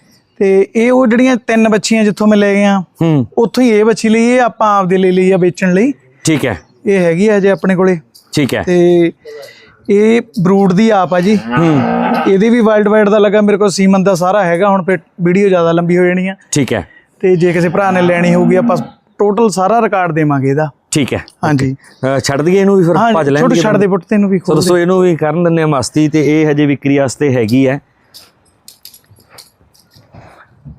ਤੇ ਇਹ ਉਹ ਜਿਹੜੀਆਂ ਤਿੰਨ ਬੱਚੀਆਂ ਜਿੱਥੋਂ ਮੈਂ ਲੈ ਗਿਆ ਹੂੰ। ਉੱਥੋਂ ਹੀ ਇਹ ਬੱਚੀ ਲਈ ਇਹ ਆਪਾਂ ਆਪਦੇ ਲਈ ਲਈ ਆ ਵੇਚਣ ਲਈ। ਠੀਕ ਹੈ। ਇਹ ਹੈਗੀ ਆ ਜੇ ਆਪਣੇ ਕੋਲੇ। ਠੀਕ ਹੈ। ਤੇ ਇਹ ਬਰੂਡ ਦੀ ਆਪ ਆ ਜੀ। ਹੂੰ। ਇਹਦੇ ਵੀ ਵਰਲਡ ਵਾਈਡ ਦਾ ਲੱਗਾ ਮੇਰੇ ਕੋਲ ਸੀਮਨ ਦਾ ਸਾਰਾ ਹੈਗਾ ਹੁਣ ਫਿਰ ਵੀਡੀਓ ਜ਼ਿਆਦਾ ਲੰਬੀ ਹੋ ਜਾਣੀ ਆ। ਠੀਕ ਹੈ। ਤੇ ਜੇ ਕਿਸੇ ਭਰਾ ਨੇ ਲੈਣੀ ਹੋਊਗੀ ਆਪਾਂ ਟੋਟਲ ਸਾਰਾ ਰਿਕਾਰਡ ਦੇਵਾਂਗੇ ਇਹਦਾ। ਠੀਕ ਹੈ। ਹਾਂਜੀ। ਛੱਡ ਦਈਏ ਇਹਨੂੰ ਵੀ ਫਿਰ ਭੱਜ ਛੋਟੇ ਲੈਣਗੇ ਛੱਡ ਦੇ ਪੁੱਟ ਤੈਨੂੰ ਵੀ ਸੋ ਖੋਲ ਦੋਸਤੋ ਇਹਨੂੰ ਵੀ ਕਰਨ ਦਿੰਦੇ ਆ ਮਸਤੀ ਤੇ ਇਹ ਹਜੇ ਵਿਕਰੀ ਵਾਸਤੇ ਹੈਗੀ ਹੈ।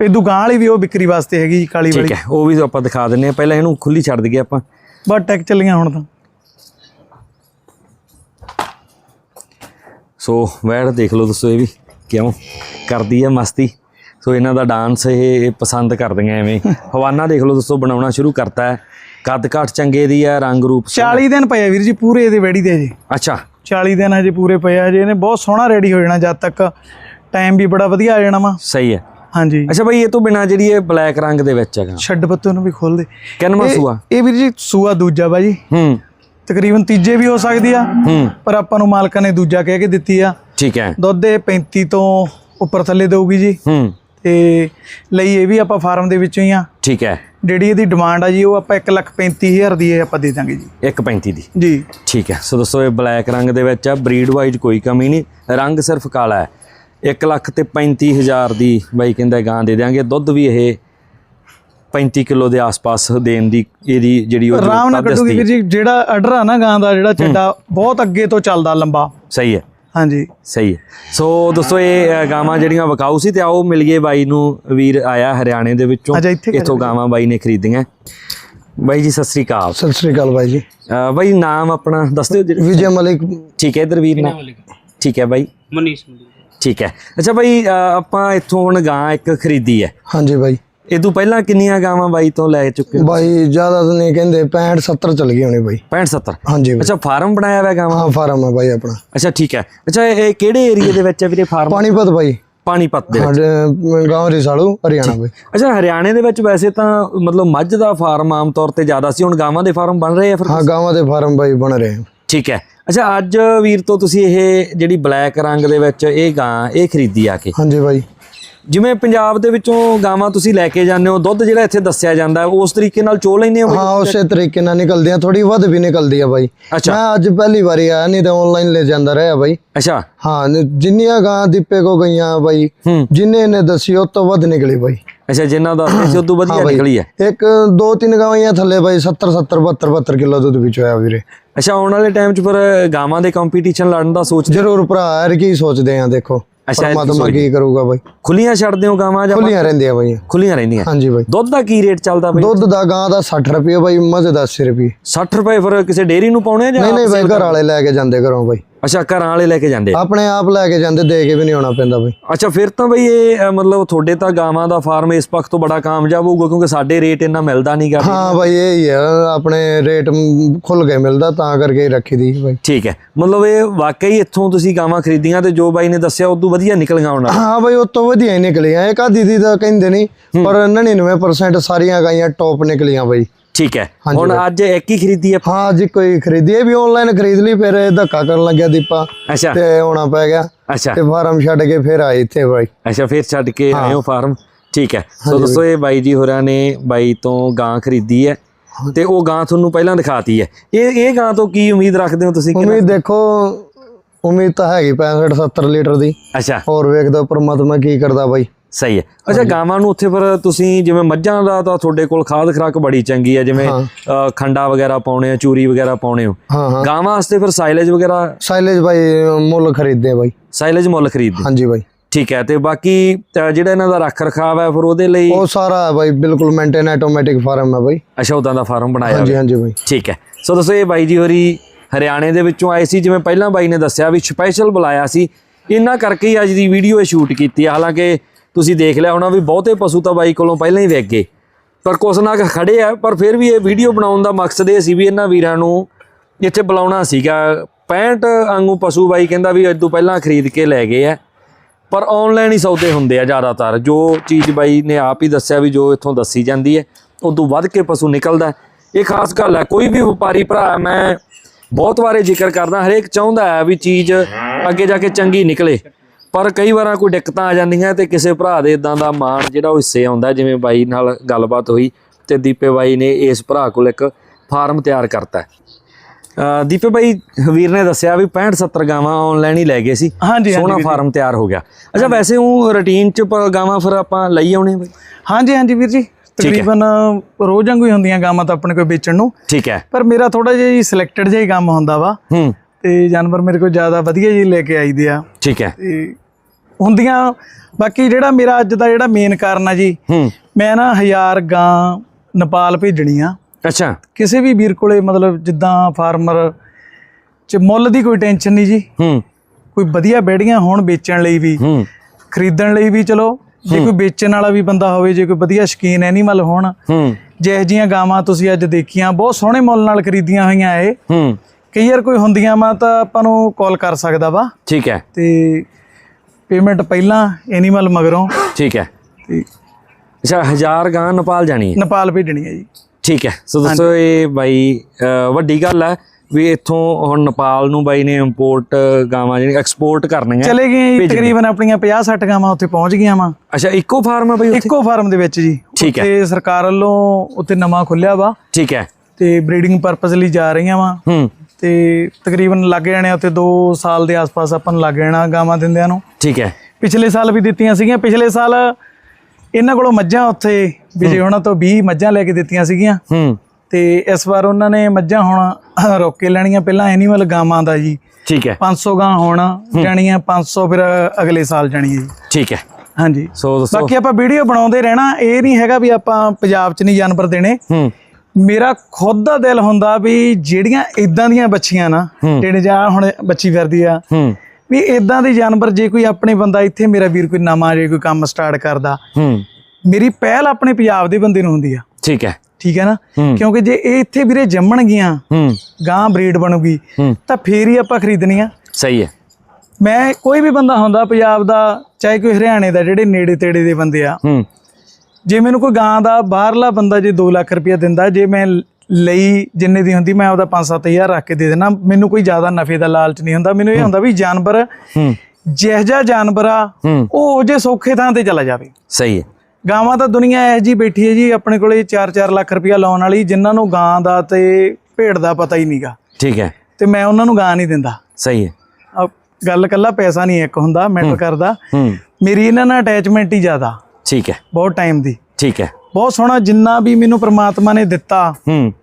ਇਹ ਦੁਕਾਨ ਵਾਲੀ ਵੀ ਉਹ ਵਿਕਰੀ ਵਾਸਤੇ ਹੈਗੀ ਕਾਲੀ ਠੀਕ ਵਾਲੀ। ਹੈ ਉਹ ਵੀ ਆਪਾਂ ਦਿਖਾ ਦਿੰਨੇ ਆ ਪਹਿਲਾਂ ਇਹਨੂੰ ਖੁੱਲੀ ਛੱਡ ਦਈਏ ਆਪਾਂ। ਬਸ ਟੈਕ ਚੱਲੀਆਂ ਹੁਣ ਤਾਂ। ਸੋ ਵੈੜ ਦੇਖ ਲਓ ਦੋਸਤੋ ਇਹ ਵੀ ਕਿਉਂ ਕਰਦੀ ਹੈ ਮਸਤੀ। ਸੋ ਇਹਨਾਂ ਦਾ ਡਾਂਸ ਇਹ ਪਸੰਦ ਕਰਦੀਆਂ ਐਵੇਂ। ਹਵਾਨਾ ਦੇਖ ਲਓ ਦੋਸਤੋ ਬਣਾਉਣਾ ਸ਼ੁਰੂ ਕਰਤਾ ਹੈ। ਕੱਦ ਕਾਠ ਚੰਗੇ ਦੀ ਹੈ ਰੰਗ ਰੂਪ 40 ਦਿਨ ਪਏ ਆ ਵੀਰ ਜੀ ਪੂਰੇ ਇਹਦੇ ਵੈੜੀ ਦੇ ਜੀ ਅੱਛਾ। 40 ਦਿਨ ਹਜੇ ਪੂਰੇ ਪਏ ਆ ਜੀ ਇਹਨੇ ਬਹੁਤ ਸੋਹਣਾ ਰੈਡੀ ਹੋ ਜਾਣਾ ਜਦ ਤੱਕ। ਟਾਈਮ ਵੀ ਬੜਾ ਵਧੀਆ ਆ ਜਾਣਾ ਵਾ। ਸਹੀ ਹੈ। ਹਾਂਜੀ। ਅੱਛਾ ਬਈ ਇਹ ਤੋਂ ਬਿਨਾ ਜਿਹੜੀ ਇਹ ਬਲੈਕ ਰੰਗ ਦੇ ਵਿੱਚ ਹੈਗਾ। ਛੱਡ ਪੱਤੋ ਨੂੰ ਵੀ ਖੋਲ ਦੇ। ਕਿੰਨਵਾਂ ਇਹ- ਸੂਆ? ਇਹ ਵੀਰ ਜੀ ਸੂਆ ਦੂਜਾ ਵਾ ਜੀ। ਹੂੰ। ਤਕਰੀਬਨ ਤੀਜੇ ਵੀ ਹੋ ਸਕਦੀ ਆ। ਹੂੰ। ਪਰ ਆਪਾਂ ਨੂੰ ਮਾਲਕਾਂ ਨੇ ਦੂਜਾ ਕਹਿ ਕੇ ਦਿੱਤੀ ਆ। ਠੀਕ ਹੈ। ਦੁੱਧ ਇਹ 35 ਤੋਂ ਉੱਪਰ ਥੱਲੇ ਦੇਊਗੀ ਜੀ। ਹੂੰ। ਤੇ ਲਈ ਇਹ ਵੀ ਆਪਾਂ ਫਾਰਮ ਦੇ ਵਿੱਚੋਂ ਹੀ ਆ। ਠੀਕ ਹੈ। ਜਿਹੜੀ ਇਹਦੀ ਡਿਮਾਂਡ ਆ ਜੀ ਉਹ ਆਪਾਂ 135000 ਦੀ ਇਹ ਆਪਾਂ ਦੇ ਦਾਂਗੇ ਜੀ। 135 ਦੀ। ਜੀ। ਠੀਕ ਹੈ। ਸੋ ਦੋਸਤੋ ਇਹ ਬਲੈਕ ਰੰਗ ਦੇ ਵਿੱਚ ਆ। ਬਰੀਡ ਵਾਈਜ਼ ਕੋਈ ਕਮੀ ਨਹੀਂ। ਰੰਗ ਸਿਰਫ ਕਾਲਾ ਹੈ। 1 ਲੱਖ ਤੇ 35000 ਦੀ ਬਾਈ ਕਹਿੰਦਾ ਗਾਂ ਦੇ ਦਿਆਂਗੇ। ਦੁੱਧ ਵੀ ਇਹ 35 ਕਿਲੋ ਦੇ ਆਸ-ਪਾਸ ਦੇਣ ਦੀ ਇਹਦੀ ਜਿਹੜੀ ਉਹ ਆਰਾਮ ਨਾਲ ਕੱਢੂਗੀ ਵੀਰ ਜੀ ਜਿਹੜਾ ਆਰਡਰ ਆ ਨਾ ਗਾਂ ਦਾ ਜਿਹੜਾ ਚੱਡਾ ਬਹੁਤ ਅੱਗੇ ਤੋਂ ਚੱਲਦਾ ਲੰਬਾ। ਸਹੀ ਹੈ। ਹਾਂਜੀ। ਸਹੀ ਹੈ। ਸੋ ਦੋਸਤੋ ਇਹ ਗਾਵਾਂ ਜਿਹੜੀਆਂ ਵਿਕਾਊ ਸੀ ਤੇ ਆਓ ਮਿਲੀਏ ਬਾਈ ਨੂੰ ਵੀਰ ਆਇਆ ਹਰਿਆਣੇ ਦੇ ਵਿੱਚੋਂ। ਇੱਥੇ ਗਾਵਾਂ ਬਾਈ ਨੇ ਖਰੀਦੀਆਂ। ਬਾਈ ਜੀ ਸਤਿ ਸ੍ਰੀ ਅਕਾਲ। ਸਤਿ ਸ੍ਰੀ ਅਕਾਲ ਬਾਈ ਜੀ। ਬਾਈ ਨਾਮ ਆਪਣਾ ਦੱਸ ਦਿਓ ਜੀ। ਵਿਜੇ ਮਲਿਕ। ਠੀਕ ਹੈ ਇਧਰ ਵੀਰ ਨਾ ਠੀਕ ਹੈ ਬਾਈ। ਮਨੀਸ਼ ਠੀਕ ਹੈ। ਅੱਛਾ ਬਾਈ ਆਪਾਂ ਇੱਥੋਂ ਹੁਣ ਗਾਂ ਇੱਕ ਖਰੀਦੀ ਹੈ। ਹਾਂਜੀ ਬਾਈ। ਇਹ ਤੋਂ ਪਹਿਲਾਂ ਕਿੰਨੀਆਂ ਗਾਵਾਂ ਬਾਈ ਤੋਂ ਲੈ ਚੁੱਕੇ ਹੋ? ਬਾਈ ਜ਼ਿਆਦਾ ਤਾਂ ਨਹੀਂ ਕਹਿੰਦੇ 65 70 ਚਲ ਗਈ ਹੋਣੀ ਬਾਈ। 65 70 ਹਾਂਜੀ ਬਾਈ। ਅੱਛਾ ਫਾਰਮ ਬਣਾਇਆ ਹੋਇਆ ਗਾਵਾਂ? ਹਾਂ ਫਾਰਮ ਹੈ ਬਾਈ ਆਪਣਾ। ਅੱਛਾ ਠੀਕ ਹੈ। ਅੱਛਾ ਇਹ ਇਹ ਕਿਹੜੇ ਏਰੀਏ ਦੇ ਵਿੱਚ ਹੈ ਵੀਰੇ ਫਾਰਮ? ਪਾਣੀਪਤ ਬਾਈ। ਪਾਣੀਪਤ ਦੇ ਵਿੱਚ। ਸਾਡੇ ਗਾਂਵ ਰਿਸਾਲੂ ਹਰਿਆਣਾ ਬਾਈ। ਅੱਛਾ ਹਰਿਆਣੇ ਦੇ ਵਿੱਚ ਵੈਸੇ ਤਾਂ ਮਤਲਬ ਮੱਝ ਦਾ ਫਾਰਮ ਆਮ ਤੌਰ ਤੇ ਜ਼ਿਆਦਾ ਸੀ ਹੁਣ ਗਾਵਾਂ ਦੇ ਫਾਰਮ ਬਣ ਰਹੇ ਆ ਫਿਰ? ਹਾਂ ਗਾਵਾਂ ਦੇ ਫਾਰਮ ਬਾਈ ਬਣ ਰਹੇ ਆ। ਠੀਕ ਹੈ। ਅੱਛਾ ਅੱਜ ਵੀਰ ਤੋਂ ਤੁਸੀਂ ਇਹ ਜਿਹੜੀ ਬਲੈਕ ਰੰਗ ਦੇ ਵਿੱਚ ਇਹ ਗਾਂ ਇਹ ਖਰੀਦੀ ਆ ਕੇ। ਹਾਂਜੀ ਬਾਈ। ਜਿਵੇਂ ਪੰਜਾਬ ਦੇ ਵਿੱਚੋਂ ਗਾਵਾਂ ਤੁਸੀਂ ਲੈ ਕੇ ਜਾਂਦੇ ਹੋ ਦੁੱਧ ਜਿਹੜਾ ਇੱਥੇ ਦੱਸਿਆ ਜਾਂਦਾ ਉਸ ਤਰੀਕੇ ਨਾਲ ਚੋ ਲੈਂਦੇ ਹੋ ਹਾਂ ਉਸੇ ਤਰੀਕੇ ਨਾਲ ਨਿਕਲਦੀ ਆ ਥੋੜੀ ਵੱਧ ਵੀ ਨਿਕਲਦੀ ਆ ਬਾਈ। ਮੈਂ ਅੱਜ ਪਹਿਲੀ ਵਾਰੀ ਆਇਆ ਨਹੀਂ ਤਾਂ ਆਨਲਾਈਨ ਲੈ ਜਾਂਦਾ ਰਿਹਾ ਬਾਈ। ਅੱਛਾ। ਹਾਂ ਜਿੰਨੀਆਂ ਗਾਂ ਦੀਪੇ ਕੋ ਗਈਆਂ ਬਾਈ ਜਿੰਨੇ ਨੇ ਦੱਸੀ ਉਹ ਤੋਂ ਵੱਧ ਨਿਕਲੀ ਬਾਈ। ਅੱਛਾ ਜਿੰਨਾ ਦੱਸਦੇ ਸੀ ਉਦੋਂ ਵਧੀਆ ਨਿਕਲੀ ਹੈ ਇੱਕ ਦੋ ਤਿੰਨ ਗਾਵਾਂ ਥੱਲੇ ਬਾਈ 70 70 72 72 ਕਿਲੋ ਦੁੱਧ ਵਿੱਚ ਹੋਇਆ ਵੀਰੇ। ਅੱਛਾ ਆਉਣ ਵਾਲੇ ਟਾਈਮ 'ਚ ਫਿਰ ਗਾਵਾਂ ਦੇ ਕੰਪੀਟੀਸ਼ਨ ਲੜਨ ਦਾ ਸੋਚ ਜ਼ਰੂਰ ਭਰਾ ਯਾਰ ਕੀ ਸੋਚਦੇ ਆ ਦੇਖੋ। ਅੱਛਾ, ਪਰਮਾਤਮਾ ਕੀ ਕਰੂਗਾ ਬਾਈ? ਖੁੱਲੀਆਂ ਛੱਡਦੇ ਹੋ ਗਾਵਾਂ ਜਾਂ ਖੁੱਲੀਆਂ ਰਹਿੰਦੀਆਂ ਬਾਈ। ਖੁੱਲੀਆਂ ਰਹਿੰਦੀਆਂ। ਹਾਂਜੀ ਬਾਈ। ਦੁੱਧ ਦਾ ਕੀ ਰੇਟ ਚੱਲਦਾ ਬਈ? ਦੁੱਧ ਦਾ ਗਾਂ ਦਾ 60 ਰੁਪਏ ਬਾਈ ਮੱਝ ਦਾ 80 ਰੁਪਏ। 60 ਰੁਪਏ ਫਿਰ ਕਿਸੇ ਡੇਅਰੀ ਨੂੰ ਪਾਉਣੇ ਜਾਂ ਨਹੀਂ ਨਹੀਂ ਬਾਈ ਘਰ ਵਾਲੇ ਲੈ ਕੇ ਜਾਂਦੇ ਘਰੋਂ ਬਾਈ। ਅੱਛਾ ਘਰਾਂ ਵਾਲੇ ਲੈ ਕੇ ਜਾਂਦੇ। ਆਪਣੇ ਆਪ ਲੈ ਕੇ ਜਾਂਦੇ ਦੇ ਕੇ ਵੀ ਨਹੀਂ ਆਉਣਾ ਪੈਂਦਾ ਬਾਈ। ਅੱਛਾ ਫਿਰ ਤਾਂ ਬਈ ਇਹ ਮਤਲਬ ਤੁਹਾਡੇ ਤਾਂ ਗਾਵਾਂ ਦਾ ਫਾਰਮ ਇਸ ਪੱਖ ਤੋਂ ਬੜਾ ਕਾਮਯਾਬ ਹੋਊਗਾ ਕਿਉਂਕਿ ਸਾਡੇ ਰੇਟ ਇੰਨਾ ਮਿਲਦਾ ਨਹੀਂਗਾ। ਹਾਂ ਬਾਈ ਇਹ ਹੀ ਆ ਆਪਣੇ ਰੇਟ ਖੁੱਲ ਕੇ ਮਿਲਦਾ ਤਾਂ ਕਰਕੇ ਰੱਖੀ ਦੀ ਬਾਈ। ਠੀਕ ਹੈ ਮਤਲਬ ਇਹ ਵਾਕਈ ਇੱਥੋਂ ਤੁਸੀਂ ਗਾਵਾਂ ਖਰੀਦੀਆਂ ਤੇ ਜੋ ਬਾਈ ਨੇ ਦੱਸਿਆ ਉਦੋਂ ਵਧੀਆ ਨਿਕਲੀਆਂ ਉਹਨਾਂ ਹਾਂ ਬਾਈ ਉਹ ਤੋਂ ਵਧੀਆ ਹੀ ਨਿਕਲੀਆਂ ਇੱਕ ਆਦੀ ਦੀ ਤਾਂ ਕਹਿੰਦੇ ਨਹੀਂ ਪਰ 99% ਸਾਰੀਆਂ ਗਾਈਆਂ ਟੌਪ ਨਿਕਲੀਆਂ ਬਾਈ। ਠੀਕ ਹੈ। ਹੁਣ ਅੱਜ ਇੱਕ ਹੀ ਖਰੀਦੀ ਹੈ। ਹਾਂ ਜੀ ਕੋਈ ਖਰੀਦੀ ਇਹ ਵੀ ਆਨਲਾਈਨ ਖਰੀਦ ਲਈ ਫਿਰ ਧੱਕਾ ਕਰਨ ਲੱਗਿਆ ਦੀਪਾ। ਅੱਛਾ। ਤੇ ਆਉਣਾ ਪੈ ਗਿਆ। ਅੱਛਾ। ਤੇ ਫਾਰਮ ਛੱਡ ਕੇ ਫਿਰ ਆਏ ਇੱਥੇ ਬਾਈ। ਅੱਛਾ ਫਿਰ ਛੱਡ ਕੇ ਆਏ ਹੋ ਫਾਰਮ। ਠੀਕ ਹੈ। ਸੋ ਦੋਸਤੋ ਇਹ ਬਾਈ ਜੀ ਹੋਰਾਂ ਨੇ ਬਾਈ ਤੋਂ ਗਾਂ ਖਰੀਦੀ ਹੈ ਤੇ ਉਹ ਗਾਂ ਤੁਹਾਨੂੰ ਪਹਿਲਾਂ ਦਿਖਾਤੀ ਹੈ। ਇਹ ਇਹ ਗਾਂ ਤੋਂ ਕੀ ਉਮੀਦ ਰੱਖਦੇ ਹੋ ਤੁਸੀਂ ਉਮੀਦ ਦੇਖੋ ਉਮੀਦ ਤਾਂ ਹੈਗੀ 65 70 ਲੀਟਰ ਦੀ। ਅੱਛਾ। ਹੋਰ ਵੇਖਦਾ ਪਰਮਾਤਮਾ ਕੀ ਕਰਦਾ ਬਾਈ। ਸਹੀ ਹੈ। ਅੱਛਾ ਗਾਵਾਂ ਨੂੰ ਉੱਥੇ ਫਿਰ ਤੁਸੀਂ ਜਿਵੇਂ ਮੱਝਾਂ ਦਾ ਤਾਂ ਤੁਹਾਡੇ ਕੋਲ ਖਾਦ ਖਰਾਕ ਬੜੀ ਚੰਗੀ ਹੈ ਜਿਵੇਂ ਖੰਡਾ ਵਗੈਰਾ ਪਾਉਣੇ ਆ ਚੂਰੀ ਵਗੈਰਾ ਪਾਉਣੇ ਹੋ। ਗਾਵਾਂ ਵਾਸਤੇ ਫਿਰ ਸਾਈਲੇਜ ਵਗੈਰਾ? ਸਾਈਲੇਜ ਬਾਈ ਮੁੱਲ ਖਰੀਦਦੇ ਆ ਬਾਈ। ਸਾਈਲੇਜ ਮੁੱਲ ਖਰੀਦਦੇ। ਹਾਂਜੀ ਬਾਈ। ਠੀਕ ਹੈ ਤੇ ਬਾਕੀ ਜਿਹੜਾ ਇਹਨਾਂ ਦਾ ਰੱਖ ਰਖਾਵ ਹੈ ਫਿਰ ਉਹਦੇ ਲਈ? ਉਹ ਸਾਰਾ ਬਾਈ ਬਿਲਕੁਲ ਮੇਨਟੇਨ ਆਟੋਮੈਟਿਕ ਫਾਰਮ ਹੈ ਬਾਈ। ਅੱਛਾ ਉਦਾਂ ਦਾ ਫਾਰਮ ਬਣਾਇਆ ਹਾਂਜੀ ਹਾਂਜੀ ਬਾਈ। ਠੀਕ ਹੈ। ਸੋ ਦੱਸੋ ਇਹ ਬਾਈ ਜੀ ਹੋਰੀ ਹਰਿਆਣੇ ਦੇ ਵਿੱਚੋਂ ਆਏ ਸੀ ਜਿਵੇਂ ਪਹਿਲਾਂ ਬਾਈ ਨੇ ਦੱਸਿਆ ਵੀ ਸਪੈਸ਼ਲ ਬੁਲਾਇਆ ਸੀ। ਇਹਨਾਂ ਕਰਕੇ ਹੀ ਅੱਜ ਦੀ ਵੀਡੀਓ ਸ਼ੂਟ ਕੀਤੀ ਹੈ। ਹਾਲਾਂਕਿ ਤੁਸੀਂ ਦੇਖ ਲਿਆ ਹੋਣਾ ਵੀ ਬਹੁਤੇ ਪਸ਼ੂ ਤਾਂ ਬਾਈ ਕੋਲੋਂ ਪਹਿਲਾਂ ਹੀ ਵਿਕ ਗਏ। ਪਰ ਕੁਛ ਨਾ ਕੁ ਖੜੇ ਆ, ਪਰ ਫਿਰ ਵੀ ਇਹ ਵੀਡੀਓ ਬਣਾਉਣ ਦਾ ਮਕਸਦ ਇਹ ਸੀ ਵੀ ਇਹਨਾਂ ਵੀਰਾਂ ਨੂੰ ਇੱਥੇ ਬੁਲਾਉਣਾ ਸੀਗਾ। 65 ਆਂਗੂ ਪਸ਼ੂ ਬਾਈ ਕਹਿੰਦਾ ਵੀ ਅੱਜ ਤੋਂ ਪਹਿਲਾਂ ਖਰੀਦ ਕੇ ਲੈ ਗਏ ਆ। ਪਰ ਆਨਲਾਈਨ ਹੀ ਸੌਦੇ ਹੁੰਦੇ ਆ ਜ਼ਿਆਦਾਤਰ। ਜੋ ਚੀਜ਼ ਬਾਈ ਨੇ ਆਪ ਹੀ ਦੱਸਿਆ ਵੀ ਜੋ ਇੱਥੋਂ ਦੱਸੀ ਜਾਂਦੀ ਹੈ, ਉਦੋਂ ਵੱਧ ਕੇ ਪਸ਼ੂ ਨਿਕਲਦਾ ਇਹ ਖਾਸ ਗੱਲ ਹੈ, ਕੋਈ ਵੀ ਵਪਾਰੀ ਭਰਾ, ਮੈਂ ਬਹੁਤ ਵਾਰੇ ਜ਼ਿਕਰ ਕਰਦਾ, ਹਰੇਕ ਚਾਹੁੰਦਾ ਹੈ ਵੀ ਚੀਜ਼ ਅੱਗੇ ਜਾ ਕੇ ਚੰਗੀ ਨਿਕਲੇ। ਪਰ ਕਈ ਵਾਰਾਂ ਕੋਈ ਦਿੱਕਤਾਂ ਆ ਜਾਂਦੀਆਂ ਤੇ ਕਿਸੇ ਭਰਾ ਦੇ ਇਦਾਂ ਦਾ ਮਾਣ ਜਿਹੜਾ ਉਹ ਹਿੱਸੇ ਆਉਂਦਾ ਜਿਵੇਂ ਬਾਈ ਨਾਲ ਗੱਲਬਾਤ ਹੋਈ ਤੇ ਦੀਪੇ ਬਾਈ ਨੇ ਇਸ ਭਰਾ ਕੋਲ ਇੱਕ ਫਾਰਮ ਤਿਆਰ ਕਰਤਾ ਦੀਪੇ ਬਾਈ ਵੀਰ ਨੇ ਦੱਸਿਆ ਵੀ 65 70 ਗਾਵਾਂ ਆਨਲਾਈਨ ਹੀ ਲੈ ਗਏ ਸੀ। ਹਾਂਜੀ ਸੋਹਣਾ ਫਾਰਮ ਤਿਆਰ ਹੋ ਗਿਆ। ਅੱਛਾ ਵੈਸੇ ਉਹ ਰੁਟੀਨ ਚ ਗਾਵਾਂ ਫਿਰ ਆਪਾਂ ਲਈ ਆਉਣੇ ਬਈ? ਹਾਂਜੀ ਹਾਂਜੀ ਵੀਰ ਜੀ। ਤਕਰੀਬਨ ਰੋਜ਼ ਵਾਂਗੂ ਹੀ ਹੁੰਦੀਆਂ ਗਾਵਾਂ ਤਾਂ ਆਪਣੇ ਕੋਲ ਵੇਚਣ ਨੂੰ। ਠੀਕ ਹੈ। ਪਰ ਮੇਰਾ ਥੋੜਾ ਜਿਹਾ ਜੀ ਸਿਲੈਕਟਡ ਜਿਹਾ ਹੀ ਕੰਮ ਹੁੰਦਾ ਵਾ। ਹੂੰ। ਤੇ ਜਾਨਵਰ ਮੇਰੇ ਕੋਲ ਜ਼ਿਆਦਾ ਵਧੀਆ ਜੀ ਲੈ ਕੇ ਆਈਦੇ ਆ। ਠੀਕ ਹੈ। ਤੇ ਹੁੰਦੀਆਂ। ਬਾਕੀ ਜਿਹੜਾ ਮੇਰਾ ਅੱਜ ਦਾ ਜਿਹੜਾ ਮੇਨ ਕਾਰਨ ਆ ਜੀ ਮੈਂ ਨਾ ਹਜ਼ਾਰ ਗਾਂ ਨੇਪਾਲ ਭੇਜਣੀ ਆ ਅੱਛਾ। ਕਿਸੇ ਵੀ ਵੀਰ ਕੋਲੇ ਮਤਲਬ ਜਿੱਦਾਂ ਫਾਰਮਰ ਚ ਮੁੱਲ ਦੀ ਕੋਈ ਟੈਨਸ਼ਨ ਨਹੀਂ ਜੀ। ਹੂੰ। ਕੋਈ ਵਧੀਆ ਬੈੜੀਆਂ ਹੋਣ ਵੇਚਣ ਲਈ ਵੀ। ਹੂੰ। ਖਰੀਦਣ ਲਈ ਵੀ ਚਲੋ। ਜੇ ਕੋਈ ਵੇਚਣ ਵਾਲਾ ਵੀ ਬੰਦਾ ਹੋਵੇ ਜੇ ਕੋਈ ਵਧੀਆ ਸ਼ਕੀਨ ਐਨੀਮਲ ਹੋਣ। ਹੂੰ। ਜਿਹੋ ਜਿਹੀਆਂ ਗਾਵਾਂ ਤੁਸੀਂ ਅੱਜ ਦੇਖੀਆਂ ਬਹੁਤ ਸੋਹਣੇ ਮੁੱਲ ਨਾਲ ਖਰੀਦੀਆਂ ਹੋਈਆਂ ਇਹ। ਹੂੰ। ਕਈ ਵਾਰ ਕੋਈ ਹੁੰਦੀਆਂ ਵਾ ਤਾਂ ਆਪਾਂ ਨੂੰ ਕਾਲ ਕਰ ਸਕਦਾ ਵਾ। ਠੀਕ ਹੈ। ਤੇ ਪੇਮੈਂਟ ਪਹਿਲਾਂ ਐਨੀਮਲ ਮਗਰੋਂ। ਠੀਕ ਹੈ। ਤੇ ਅੱਛਾ ਹਜ਼ਾਰ ਗਾਂ ਨੇਪਾਲ ਜਾਣੀ ਹੈ। ਨੇਪਾਲ ਭੇਜਣੀ ਹੈ ਜੀ। ਠੀਕ ਹੈ। ਸੋ ਦੋਸਤੋ ਇਹ ਬਾਈ ਵੱਡੀ ਗੱਲ ਹੈ ਵੀ ਇੱਥੋਂ ਹੁਣ ਨੇਪਾਲ ਨੂੰ ਬਾਈ ਨੇ ਇੰਪੋਰਟ ਗਾਵਾਂ ਜਿਹੜੀ ਐਕਸਪੋਰਟ ਕਰਨੀਆਂ ਚਲੇ ਗਏ ਤਕਰੀਬਨ ਆਪਣੀਆਂ 50 60 ਗਾਵਾਂ ਉੱਥੇ ਪਹੁੰਚ ਗਈਆਂ ਵਾ। ਅੱਛਾ ਇੱਕੋ ਫਾਰਮ ਹੈ ਬਾਈ ਉੱਥੇ? ਇੱਕੋ ਫਾਰਮ ਦੇ ਵਿੱਚ ਜੀ। ਠੀਕ ਹੈ। ਉੱਥੇ ਸਰਕਾਰ ਵੱਲੋਂ ਉੱਥੇ ਨਵਾਂ ਖੁੱਲਿਆ ਵਾ। ਠੀਕ ਹੈ। ਤੇ ਬਰੀਡਿੰਗ ਪਰਪਸ ਲਈ ਜਾ ਰਹੀਆਂ ਵਾ। ਹੂੰ। ਤੇ ਤਕਰੀਬਨ ਲੱਗ ਜਾਣੇ ਉੱਥੇ 2 ਸਾਲ ਦੇ ਆਸ-ਪਾਸ ਆਪਾਂ ਨੂੰ ਲੱਗ ਜਾਣਾ ਗਾਵਾਂ ਦਿੰਦਿਆਂ ਨੂੰ। ਠੀਕ ਹੈ। ਪਿਛਲੇ ਸਾਲ ਵੀ ਦਿੱਤੀਆਂ ਸੀਗੀਆਂ। ਪਿਛਲੇ ਸਾਲ ਇਹਨਾਂ ਕੋਲੋਂ ਮੱਝਾਂ ਉੱਥੇ ਵਿਜੇ ਉਹਨਾਂ ਤੋਂ 20 ਮੱਝਾਂ ਲੈ ਕੇ ਦਿੱਤੀਆਂ ਸੀਗੀਆਂ। ਹੂੰ। ਤੇ ਇਸ ਵਾਰ ਉਹਨਾਂ ਨੇ ਮੱਝਾਂ ਹੁਣ ਰੋਕ ਕੇ ਲੈਣੀਆਂ। ਪਹਿਲਾਂ ਐਨੀਮਲ ਗਾਵਾਂ ਦਾ ਜੀ। ਠੀਕ ਹੈ। 500 ਗਾਂ ਹੁਣ ਜਾਣੀਆਂ 500 ਫਿਰ ਅਗਲੇ ਸਾਲ ਜਾਣੀਆਂ ਜੀ। ਠੀਕ ਹੈ। ਹਾਂਜੀ। ਸੋ ਬਾਕੀ ਆਪਾਂ ਵੀਡੀਓ ਬਣਾਉਂਦੇ ਰਹਿਣਾ। ਇਹ ਨਹੀਂ ਹੈਗਾ ਵੀ ਆਪਾਂ ਪੰਜਾਬ 'ਚ ਨਹੀਂ ਜਾਨਵਰ ਦੇਣੇ। ਹੂੰ। ਮੇਰਾ ਖੁਦ ਦਾ ਦਿਲ ਹੁੰਦਾ ਵੀ ਜਿਹੜੀਆਂ ਇਦਾਂ ਦੀਆਂ ਬੱਚੀਆਂ ਨਾ ਜਿਹੜੇ ਜਾਂ ਹੁਣ ਬੱਚੀ ਫਿਰਦੀ ਆ ਵੀ ਇਦਾਂ ਦੇ ਜਾਨਵਰ ਜੇ ਕੋਈ ਆਪਣੇ ਬੰਦਾ ਇੱਥੇ ਮੇਰਾ ਵੀਰ ਕੋਈ ਨਵਾਂ ਜੇ ਕੋਈ ਕੰਮ ਸਟਾਰਟ ਕਰਦਾ। ਮੇਰੀ ਪਹਿਲ ਆਪਣੇ ਪੰਜਾਬ ਦੇ ਬੰਦੇ ਨੂੰ ਹੁੰਦੀ ਆ। ਠੀਕ ਹੈ। ਠੀਕ ਹੈ ਨਾ। ਕਿਉਂਕਿ ਜੇ ਇਹ ਇੱਥੇ ਵੀਰੇ ਜੰਮਣਗੀਆਂ ਹੂੰ। ਗਾਂ ਬਰੀਡ ਬਣੂਗੀ ਤਾਂ ਫੇਰ ਹੀ ਆਪਾਂ ਖਰੀਦਣੀ ਆ। ਸਹੀ ਹੈ। ਮੈਂ ਕੋਈ ਵੀ ਬੰਦਾ ਹੁੰਦਾ ਪੰਜਾਬ ਦਾ ਚਾਹੇ ਕੋਈ ਹਰਿਆਣੇ ਦਾ ਜਿਹੜੇ ਨੇੜੇ ਤੇੜੇ ਦੇ ਬੰਦੇ ਆ ਜੇ ਮੈਨੂੰ ਕੋਈ ਗਾਂ ਦਾ ਬਾਹਰਲਾ ਬੰਦਾ ਜੇ 2 ਲੱਖ ਰੁਪਇਆ ਦਿੰਦਾ ਜੇ ਮੈਂ ਲਈ ਜਿੰਨੇ ਦੀ ਹੁੰਦੀ ਮੈਂ ਉਹਦਾ 5-7000 ਰੱਖ ਕੇ ਦੇ ਦੇਣਾ ਮੈਨੂੰ ਕੋਈ ਜ਼ਿਆਦਾ ਨਫੇ ਦਾ ਲਾਲਚ ਨਹੀਂ ਹੁੰਦਾ। ਮੈਨੂੰ ਇਹ ਹੁੰਦਾ ਵੀ ਜਾਨਵਰ ਹੂੰ। ਜਿਹੋ ਜਿਹਾ ਜਾਨਵਰ ਆ ਉਹ ਜੇ ਸੌਖੇ ਥਾਂ ਤੇ ਚਲਾ ਜਾਵੇ। ਸਹੀ ਹੈ। ਗਾਵਾਂ ਤਾਂ ਦੁਨੀਆ ਐ ਜੀ ਬੈਠੀ ਹੈ ਜੀ ਆਪਣੇ ਕੋਲੇ 4-4 ਲੱਖ ਰੁਪਇਆ ਲਾਉਣ ਵਾਲੀ ਜਿਨ੍ਹਾਂ ਨੂੰ ਗਾਂ ਦਾ ਤੇ ਭੇਡ ਦਾ ਪਤਾ ਹੀ ਨਹੀਂਗਾ। ਠੀਕ ਹੈ। ਤੇ ਮੈਂ ਉਹਨਾਂ ਨੂੰ ਗਾਂ ਨਹੀਂ ਦਿੰਦਾ। ਸਹੀ ਹੈ। ਗੱਲ ਕੱਲਾ ਪੈਸਾ ਨਹੀਂ ਇੱਕ ਹੁੰਦਾ ਮੈਟਰ ਕਰਦਾ। ਮੇਰੀ ਇਹਨਾਂ ਨਾਲ ਅਟੈਚਮੈਂਟ ਹੀ ਜ਼ਿਆਦਾ। ਠੀਕ ਹੈ। ਬਹੁਤ ਟਾਈਮ ਦੀ। ਠੀਕ ਹੈ। ਬਹੁਤ ਸੋਹਣਾ ਜਿੰਨਾ ਵੀ ਮੈਨੂੰ ਪ੍ਰਮਾਤਮਾ ਨੇ ਦਿੱਤਾ ਹੂੰ।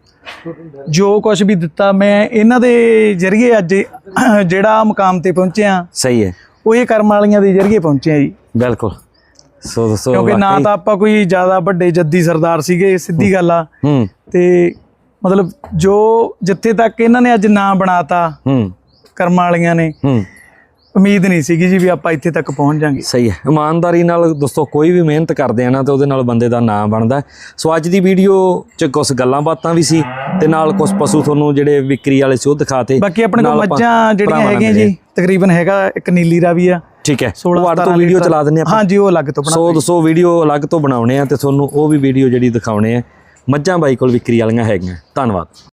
ਜੋ ਕੁਝ ਵੀ ਦਿੱਤਾ ਮੈਂ ਇਹਨਾਂ ਦੇ ਜ਼ਰੀਏ ਅੱਜ ਜਿਹੜਾ ਮੁਕਾਮ ਤੇ ਪਹੁੰਚਿਆ ਸਹੀ ਹੈ। ਉਹ ਇਹ ਕਰਮ ਵਾਲੀਆਂ ਦੇ ਜ਼ਰੀਏ ਪਹੁੰਚਿਆ ਜੀ। ਬਿਲਕੁਲ। ਸੋ ਦੋਸਤੋ ਕਿਉਂਕਿ ਨਾ ਤਾਂ ਆਪਾਂ ਕੋਈ ਜ਼ਿਆਦਾ ਵੱਡੇ ਜੱਦੀ ਸਰਦਾਰ ਸੀਗੇ ਸਿੱਧੀ ਗੱਲ ਆ। ਹੂੰ। ਤੇ ਮਤਲਬ ਜੋ ਜਿੱਥੇ ਤੱਕ ਇਹਨਾਂ ਨੇ ਅੱਜ ਨਾਂ ਬਣਾਤਾ ਹੂੰ। ਕਰਮ ਵਾਲੀਆਂ ਨੇ ਹੂੰ। ਉਮੀਦ ਨਹੀਂ ਸੀਗੀ ਜੀ ਵੀ ਆਪਾਂ ਇੱਥੇ ਤੱਕ ਪਹੁੰਚ ਜਾਾਂਗੇ। ਸਹੀ ਹੈ। ਇਮਾਨਦਾਰੀ ਨਾਲ ਦੋਸਤੋ ਕੋਈ ਵੀ ਮਿਹਨਤ ਕਰਦੇ ਆ ਨਾ ਤੇ ਉਹਦੇ ਨਾਲ ਬੰਦੇ ਦਾ ਨਾਮ ਬਣਦਾ। ਸੋ ਅੱਜ ਦੀ ਵੀਡੀਓ 'ਚ ਕੁਝ ਗੱਲਾਂ ਬਾਤਾਂ ਵੀ ਸੀ ਤੇ ਨਾਲ ਕੁਝ ਪਸ਼ੂ ਤੁਹਾਨੂੰ ਜਿਹੜੇ ਵਿਕਰੀ ਵਾਲੇ ਸੀ ਉਹ ਦਿਖਾਤੇ। ਬਾਕੀ ਆਪਣੇ ਕੋਲ ਮੱਝਾਂ ਜਿਹੜੀਆਂ ਹੈਗੀਆਂ ਜੀ ਤਕਰੀਬਨ ਹੈਗਾ ਇੱਕ ਨੀਲੀ ਰਾਵੀ ਆ। ਠੀਕ ਹੈ। 16 ਉਹ ਅੱਡ ਤੋਂ ਵੀਡੀਓ ਚਲਾ ਦਿੰਦੇ ਆਪਾਂ। ਹਾਂਜੀ ਉਹ ਅਲੱਗ ਤੋਂ ਬਣਾ ਸੋ ਦੋਸਤੋ ਵੀਡੀਓ ਅਲੱਗ ਤੋਂ ਬਣਾਉਣੇ ਆ ਤੇ ਤੁਹਾਨੂੰ ਉਹ ਵੀ ਵੀਡੀਓ ਜਿਹੜੀ ਦਿਖਾਉਣੇ ਆ। ਮੱਝਾਂ ਬਾਈ ਕੋਲ ਵਿਕਰੀ ਵਾਲੀਆਂ ਹੈਗੀਆਂ। ਧੰਨਵਾਦ।